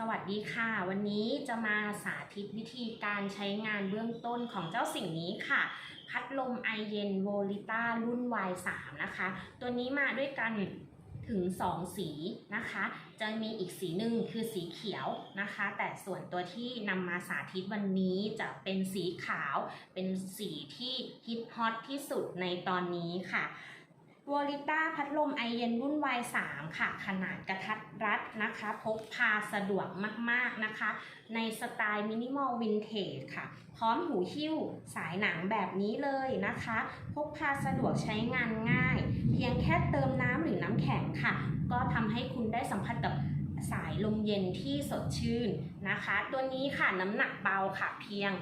สวัสดีค่ะ วันนี้จะมาสาธิตวิธีการใช้งานเบื้องต้นของเจ้าสิ่งนี้ค่ะ พัดลมไอเย็นโวลิต้ารุ่น Y3 นะคะ ตัวนี้มาด้วยกันถึง 2 สีนะคะ จะมีอีกสีหนึ่งคือสีเขียวนะคะ แต่ส่วนตัวที่นำมาสาธิตวันนี้จะเป็นสีขาว เป็นสีที่ฮิตฮอตที่สุดในตอนนี้ค่ะ วอลิต้าพัดลมไอเย็นรุ่น Y3 ค่ะ ขนาดกระทัดรัดนะคะ พกพาสะดวกมากๆนะคะ ในสไตล์มินิมอลวินเทจค่ะ พร้อมหูหิ้วสายหนังแบบนี้เลยนะคะ พกพาสะดวกใช้งานง่าย เพียงแค่เติมน้ำหรือน้ำแข็งค่ะ ก็ทำให้คุณได้สัมผัสกับสายลมเย็นที่สดชื่นนะคะ ตัวนี้ค่ะน้ำหนักเบาค่ะเพียง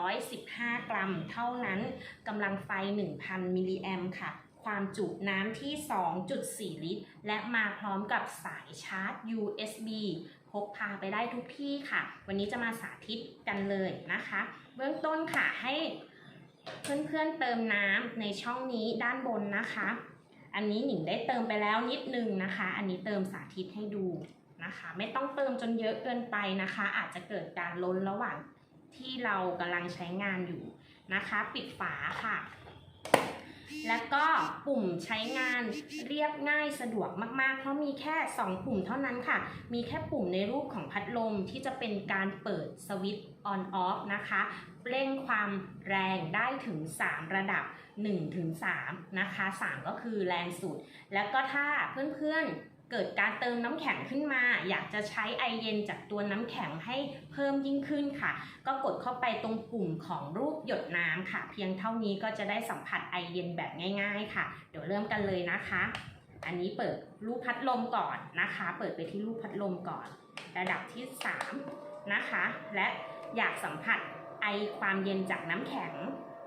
815 กรัมเท่านั้นกำลังไฟ 1,000 มิลลิแอมค่ะ ความจุน้ำที่ 2.4 ลิตร และมาพร้อมกับสายชาร์จ USB พกพาไปได้ทุกที่ค่ะ วันนี้จะมาสาธิตกันเลยนะคะ เบื้องต้นค่ะให้เพื่อนๆเติมน้ำในช่องนี้ด้านบนนะคะ อันนี้หนิงได้เติมไปแล้วนิดนึงนะคะ อันนี้เติมสาธิตให้ดูนะคะ ไม่ต้องเติมจนเยอะเกินไปนะคะ อาจจะเกิดการล้นระหว่างที่เรากำลังใช้งานอยู่นะคะ ปิดฝาค่ะ แล้วก็ปุ่มใช้งานเรียบง่ายสะดวกมากๆ เพราะมีแค่ 2 ปุ่มเท่านั้นค่ะ มีแค่ปุ่มในรูปของพัดลมที่จะเป็นการเปิดสวิตช์ on off นะคะเร่งความแรงได้ถึง 3 ระดับ1ถึง3นะคะ 3 ก็คือแรงสุด แล้วก็ถ้าเพื่อนๆ เกิดการเติมน้ำแข็งขึ้นมา อยากจะใช้ไอเย็นจากตัวน้ำแข็งให้เพิ่มยิ่งขึ้นค่ะ ก็กดเข้าไปตรงปุ่มของรูปหยดน้ำค่ะ เพียงเท่านี้ก็จะได้สัมผัสไอเย็นแบบง่าย ๆ ค่ะ เดี๋ยวเริ่มกันเลยนะคะ อันนี้เปิดรูปพัดลมก่อนนะคะ เปิดไปที่รูปพัดลมก่อน ระดับที่ 3 นะคะ และอยากสัมผัสไอความเย็นจากน้ำแข็ง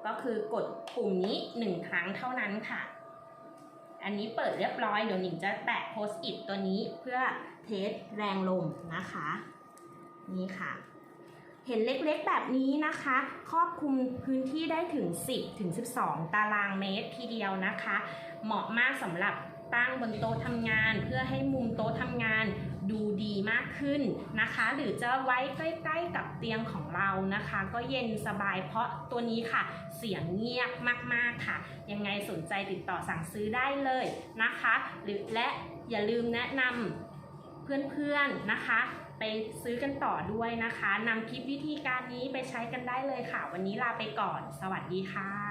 ก็คือกดปุ่มนี้ 1 ครั้งเท่านั้นค่ะ อันนี้เปิดเรียบร้อยเดี๋ยวหนิงจะแตะโพสต์อิดตัวนี้เพื่อเทสแรงลมนะคะ นี่ค่ะ เห็นเล็กๆแบบนี้นะคะ ครอบคลุมพื้นที่ได้ถึง 10 ถึง 12 ตารางเมตรทีเดียวนะคะ เหมาะมากสำหรับตั้งบนโต๊ะทำงาน เพื่อให้มุมโต๊ะทำงานดูดีมากขึ้นนะคะ หรือจะไว้ใกล้ๆกับเตียงของเรานะคะ ก็เย็นสบายเพราะตัวนี้ค่ะ เสียงเงียบมากๆค่ะ ยังไงสนใจติดต่อสั่งซื้อได้เลยนะคะ หรือและอย่าลืมแนะนำ เพื่อนๆนะคะ ไปซื้อกันต่อด้วยนะคะนำคลิปวิธีการนี้ไปใช้กันได้เลยค่ะ วันนี้ลาไปก่อน สวัสดีค่ะ